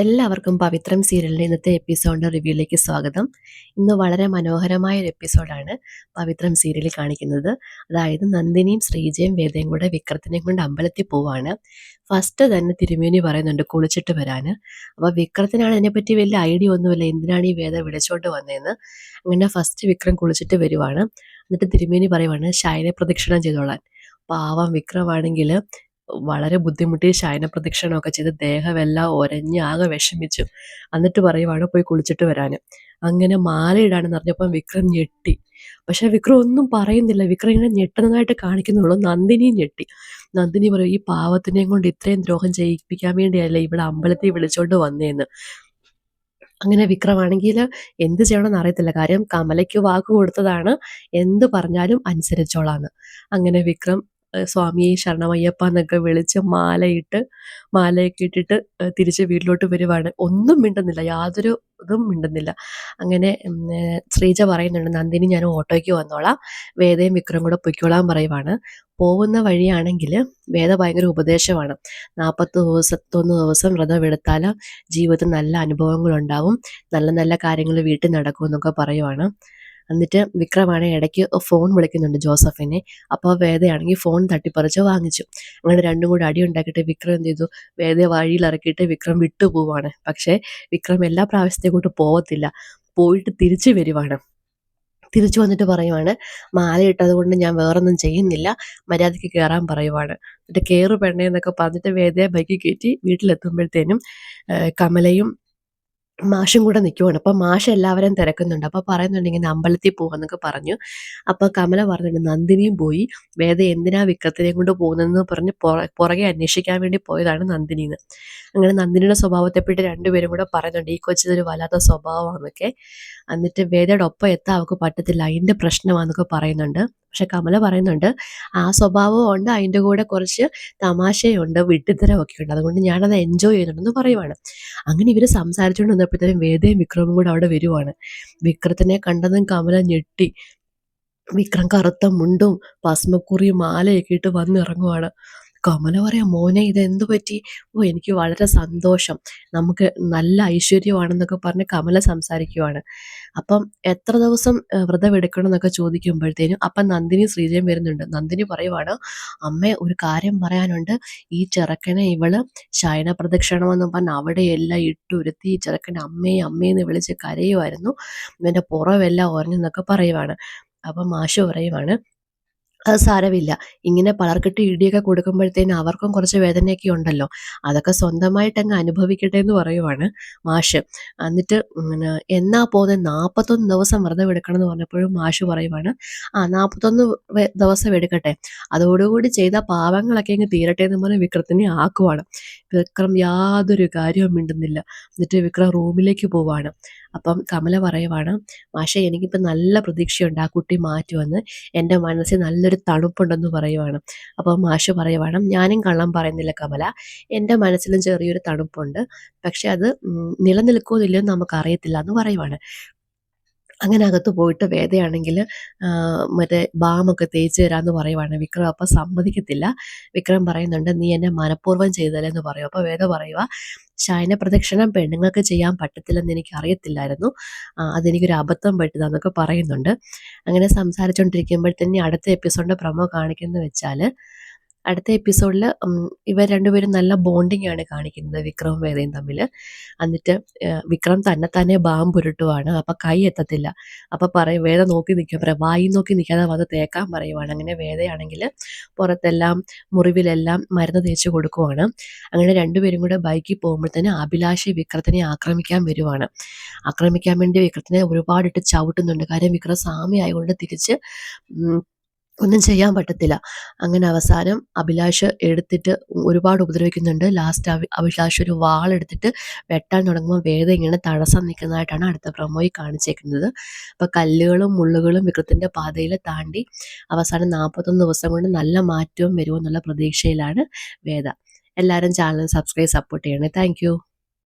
എല്ലാവർക്കും പവിത്രം സീരിയലിന്റെ ഇന്നത്തെ എപ്പിസോഡിന്റെ റിവ്യൂയിലേക്ക് സ്വാഗതം. ഇന്ന് വളരെ മനോഹരമായ ഒരു എപ്പിസോഡാണ് പവിത്രം സീരിയലിൽ കാണിക്കുന്നത്. അതായത് നന്ദിനിയും ശ്രീജയും വേദയും കൂടെ വിക്രത്തിനെയും കൊണ്ട് അമ്പലത്തിൽ പോവാണ്. ഫസ്റ്റ് തന്നെ തിരുമേനി പറയുന്നുണ്ട് കുളിച്ചിട്ട് വരാൻ അപ്പോൾ വിക്രത്തിനാണ് അതിനെപ്പറ്റി വലിയ ഐഡിയ ഒന്നുമില്ല. എന്തിനാണ് ഈ വേദ വിളിച്ചോണ്ട് വന്നതെന്ന് അങ്ങനെ ഫസ്റ്റ് വിക്രം കുളിച്ചിട്ട് വരുവാണ്. എന്നിട്ട് തിരുമേനി പറയുവാണ് ശയന പ്രദക്ഷിണം ചെയ്തോളാൻ. പാവം വിക്രമാണെങ്കിൽ വളരെ ബുദ്ധിമുട്ടി ശയന പ്രദക്ഷിണമൊക്കെ ചെയ്ത് ദേഹമെല്ലാം ഒരഞ്ഞ് ആകെ വിഷമിച്ചു. എന്നിട്ട് പറയുവാണ് പോയി കുളിച്ചിട്ട് വരാൻ അങ്ങനെ മാലയിടാണെന്ന് പറഞ്ഞപ്പം വിക്രം ഞെട്ടി. പക്ഷെ വിക്രം ഒന്നും പറയുന്നില്ല. വിക്രം ഇങ്ങനെ ഞെട്ടുന്നതായിട്ട് കാണിക്കുന്നുള്ളൂ. നന്ദിനിയും ഞെട്ടി. നന്ദിനി പറയും ഈ പാവത്തിനെയും കൊണ്ട് ഇത്രയും ദ്രോഹം ചെയ്യിപ്പിക്കാൻ വേണ്ടിയല്ലേ ഇവിടെ അമ്പലത്തിൽ വിളിച്ചോണ്ട് വന്നേന്ന്? അങ്ങനെ വിക്രമാണെങ്കിൽ എന്ത് ചെയ്യണമെന്ന് അറിയത്തില്ല. കാര്യം കമലയ്ക്ക് വാക്ക് കൊടുത്തതാണ് എന്ത് പറഞ്ഞാലും അനുസരിച്ചോളാന്ന്. അങ്ങനെ വിക്രം സ്വാമിയെ ശരണമയ്യപ്പ എന്നൊക്കെ വിളിച്ച് മാലയിട്ട് മാലയൊക്കെ ഇട്ടിട്ട് തിരിച്ച് വീട്ടിലോട്ട് വരുവാണ്. ഒന്നും മിണ്ടുന്നില്ല. യാതൊരു ഇതും മിണ്ടുന്നില്ല. അങ്ങനെ ശ്രീജ പറയുന്നുണ്ട് നന്ദിനി ഞാൻ ഓട്ടോയ്ക്ക് വന്നോളാം. വേദയും വിക്രം കൂടെ പൊയ്ക്കോളാൻ പറയുവാണ്. പോകുന്ന വഴിയാണെങ്കിൽ വേദ ഭയങ്കര ഉപദേശമാണ്. നാൽപ്പത്തി ദിവസത്തൊന്ന് ദിവസം വ്രതം എടുത്താൽ ജീവിതത്തിൽ നല്ല അനുഭവങ്ങളുണ്ടാവും. നല്ല നല്ല കാര്യങ്ങൾ വീട്ടിൽ നടക്കുമെന്നൊക്കെ പറയുവാണ്. എന്നിട്ട് വിക്രമാണ് ഇടയ്ക്ക് ഫോൺ വിളിക്കുന്നുണ്ട് ജോസഫിനെ. അപ്പോൾ വേദയാണെങ്കിൽ ഫോൺ തട്ടിപ്പറിച്ച് വാങ്ങിച്ചു. അങ്ങനെ രണ്ടും കൂടി അടി ഉണ്ടാക്കിയിട്ട് വിക്രം എന്ത് ചെയ്തു? വേദയെ വഴിയിൽ ഇറക്കിയിട്ട് വിക്രം വിട്ടു പോവാണ്. പക്ഷേ വിക്രം എല്ലാ പ്രാവശ്യത്തെ കൂട്ട് പോകത്തില്ല പോയിട്ട് തിരിച്ചു വരുവാണ്. തിരിച്ചു വന്നിട്ട് പറയുവാണ് മാല ഇട്ടത് കൊണ്ട് ഞാൻ വേറൊന്നും ചെയ്യുന്നില്ല. മര്യാദയ്ക്ക് കയറാൻ പറയുവാണ്. എന്നിട്ട് കയറ് പെണ്ണേന്നൊക്കെ പറഞ്ഞിട്ട് വേദയെ ബൈക്കിൽ കയറ്റി വീട്ടിലെത്തുമ്പോഴത്തേനും കമലയും മാഷും കൂടെ നിൽക്കുവാണ് അപ്പം മാഷ് എല്ലാവരും തിരക്കുന്നുണ്ട്. അപ്പോൾ പറയുന്നുണ്ട് ഇങ്ങനെ അമ്പലത്തിൽ പോകാന്നൊക്കെ പറഞ്ഞു. അപ്പോൾ കമല പറഞ്ഞിട്ടുണ്ട് നന്ദിനിയും പോയി. വേദ എന്തിനാ വിക്രത്തിനെയും കൊണ്ട് പോകുന്നതെന്ന് പറഞ്ഞ് പുറകെ അന്വേഷിക്കാൻ വേണ്ടി പോയതാണ് നന്ദിനിന്ന്. അങ്ങനെ നന്ദിനിയുടെ സ്വഭാവത്തെപ്പറ്റി രണ്ടുപേരും കൂടെ പറയുന്നുണ്ട് ഈ കൊച്ചിതൊരു വല്ലാത്ത സ്വഭാവമാണെന്നൊക്കെ എന്നിട്ട് വേദയുടെ ഒപ്പം എത്താൻ അവൾക്ക് പറ്റത്തില്ല. അതിന്റെ പ്രശ്നമാണെന്നൊക്കെ പറയുന്നുണ്ട്. പക്ഷെ കമല പറയുന്നുണ്ട് ആ സ്വഭാവം ഉണ്ട് അതിന്റെ കൂടെ കുറച്ച് തമാശയുണ്ട് വിട്ടിത്തരമൊക്കെ ഉണ്ട്. അതുകൊണ്ട് ഞാനത് എൻജോയ് ചെയ്യുന്നുണ്ടെന്ന് പറയുവാണ്. അങ്ങനെ ഇവർ സംസാരിച്ചുകൊണ്ട് വന്നപ്പോഴത്തേനും വേദയും വിക്രമും കൂടെ അവിടെ വരുവാണ്. വിക്രത്തിനെ കണ്ടതും കമല ഞെട്ടി. വിക്രം കറുത്ത മുണ്ടും ഭസ്മക്കുറിയും മാലയൊക്കെ ഇട്ട് വന്നിറങ്ങുവാണ്. കമല പറയാം മോനെ ഇതെന്തു പറ്റി? ഓ എനിക്ക് വളരെ സന്തോഷം. നമുക്ക് നല്ല ഐശ്വര്യമാണെന്നൊക്കെ പറഞ്ഞ് കമല സംസാരിക്കുവാണ്. അപ്പം എത്ര ദിവസം വ്രതം എടുക്കണം എന്നൊക്കെ ചോദിക്കുമ്പോഴത്തേനും അപ്പം നന്ദിനി ശ്രീജയം വരുന്നുണ്ട്. നന്ദിനി പറയുവാണ് അമ്മ ഒരു കാര്യം പറയാനുണ്ട്. ഈ ചെറുക്കനെ ഇവൾ ശയന പ്രദക്ഷിണമെന്ന് പറഞ്ഞ് അവിടെയെല്ലാം ഇട്ടുരുത്തി ഈ ചെറുക്കനെ അമ്മയെ അമ്മയെന്ന് വിളിച്ച് കരയുമായിരുന്നു ഇവന്റെ പുറമെല്ലാം ഉറഞ്ഞെന്നൊക്കെ പറയുവാണ്. അപ്പം മാഷ് പറയുവാണ് അത് സാരമില്ല. ഇങ്ങനെ പലർക്കിട്ട് ഇടിയൊക്കെ കൊടുക്കുമ്പോഴത്തേന് അവർക്കും കുറച്ച് വേദനയൊക്കെ ഉണ്ടല്ലോ. അതൊക്കെ സ്വന്തമായിട്ട് അങ്ങ് അനുഭവിക്കട്ടെ എന്ന് പറയുവാണ് മാഷ്. എന്നിട്ട് എന്നാ പോകുന്നത് നാൽപ്പത്തൊന്ന് ദിവസം വ്രതം എടുക്കണം എന്ന് പറഞ്ഞപ്പോഴും മാഷ് പറയുവാണ് ആ നാൽപ്പത്തൊന്ന് ദിവസം എടുക്കട്ടെ. അതോടുകൂടി ചെയ്ത പാവങ്ങളൊക്കെ അങ്ങ് തീരട്ടെ എന്ന് പറഞ്ഞ് വിക്രത്തിനെ ആക്കുവാണ്. വിക്രം യാതൊരു കാര്യവും മിണ്ടുന്നില്ല. എന്നിട്ട് വിക്രം റൂമിലേക്ക് പോവാണ്. അപ്പം കമല പറയുവാണ് മാഷെ എനിക്കിപ്പോൾ നല്ല പ്രതീക്ഷയുണ്ട് ആ കുട്ടി മാറ്റുമെന്ന്. എന്റെ മനസ്സിൽ നല്ലൊരു തണുപ്പുണ്ടെന്ന് പറയുവാണ്. അപ്പോൾ മാഷ് പറയുവാണ് ഞാനും കള്ളം പറയുന്നില്ല കമല. എന്റെ മനസ്സിലും ചെറിയൊരു തണുപ്പുണ്ട്. പക്ഷെ അത് നിലനിൽക്കുമോ ഇല്ലയോ നമുക്കറിയത്തില്ല എന്ന് പറയുവാണ്. അങ്ങനെ അകത്ത് പോയിട്ട് വേദയാണെങ്കിൽ മറ്റേ ബാമൊക്കെ തേച്ച് തരാമെന്ന് പറയുവാണ് വിക്രം. അപ്പം സമ്മതിക്കത്തില്ല. വിക്രം പറയുന്നുണ്ട് നീ എന്നെ മനഃപൂർവം ചെയ്തല്ലെന്ന് പറയും. അപ്പോൾ വേദ പറയുക ശയന പ്രദക്ഷിണം പെണ്ണുങ്ങൾക്ക് ചെയ്യാൻ പറ്റത്തില്ലെന്ന് എനിക്ക് അറിയത്തില്ലായിരുന്നു അതെനിക്കൊരു അബദ്ധം പറ്റുന്നതെന്നൊക്കെ പറയുന്നുണ്ട്. അങ്ങനെ സംസാരിച്ചുകൊണ്ടിരിക്കുമ്പോഴത്തന്നെ അടുത്ത എപ്പിസോഡിന്റെ പ്രമോ കാണിക്കുന്നത് വെച്ചാൽ അടുത്ത എപ്പിസോഡിൽ ഇവർ രണ്ടുപേരും നല്ല ബോണ്ടിങ് ആണ് കാണിക്കുന്നത് വിക്രമും വേദയും തമ്മിൽ എന്നിട്ട് വിക്രം തന്നെ തന്നെ ബാം പുരുട്ടുവാണ് അപ്പം കൈ എത്തത്തില്ല. അപ്പം പറയും വേദ നോക്കി നിൽക്കും പറയാം വായി നോക്കി നിൽക്കാതെ വന്ന് തേക്കാൻ പറയുവാണ്. അങ്ങനെ വേദയാണെങ്കിൽ പുറത്തെല്ലാം മുറിവിലെല്ലാം മരുന്ന് തേച്ച് കൊടുക്കുവാണ്. അങ്ങനെ രണ്ടുപേരും കൂടെ ബൈക്കിൽ പോകുമ്പോഴത്തേന് അഭിലാഷി വിക്രത്തിനെ ആക്രമിക്കാൻ വരുവാണ്. ആക്രമിക്കാൻ വേണ്ടി വിക്രത്തിനെ ഒരുപാടിട്ട് ചവിട്ടുന്നുണ്ട്. കാര്യം വിക്രം സ്വാമി ആയതുകൊണ്ട് തിരിച്ച് ഒന്നും ചെയ്യാൻ പറ്റത്തില്ല. അങ്ങനെ അവസാനം അഭിലാഷ് എടുത്തിട്ട് ഒരുപാട് ഉപദ്രവിക്കുന്നുണ്ട്. ലാസ്റ്റ് അഭി അഭിലാഷ് ഒരു വാളെടുത്തിട്ട് വെട്ടാൻ തുടങ്ങുമ്പോൾ വേദ ഇങ്ങനെ തടസ്സം നിൽക്കുന്നതായിട്ടാണ് അടുത്ത പ്രമോയി കാണിച്ചേക്കുന്നത്. അപ്പോൾ കല്ലുകളും മുള്ളുകളും വിക്രത്തിന്റെ പാതയിൽ താണ്ടി അവസാനം നാൽപ്പത്തൊന്ന് ദിവസം കൊണ്ട് നല്ല മാറ്റവും വരുമെന്നുള്ള പ്രതീക്ഷയിലാണ് വേദ. എല്ലാവരും ചാനൽ സബ്സ്ക്രൈബ് സപ്പോർട്ട് ചെയ്യണേ. താങ്ക്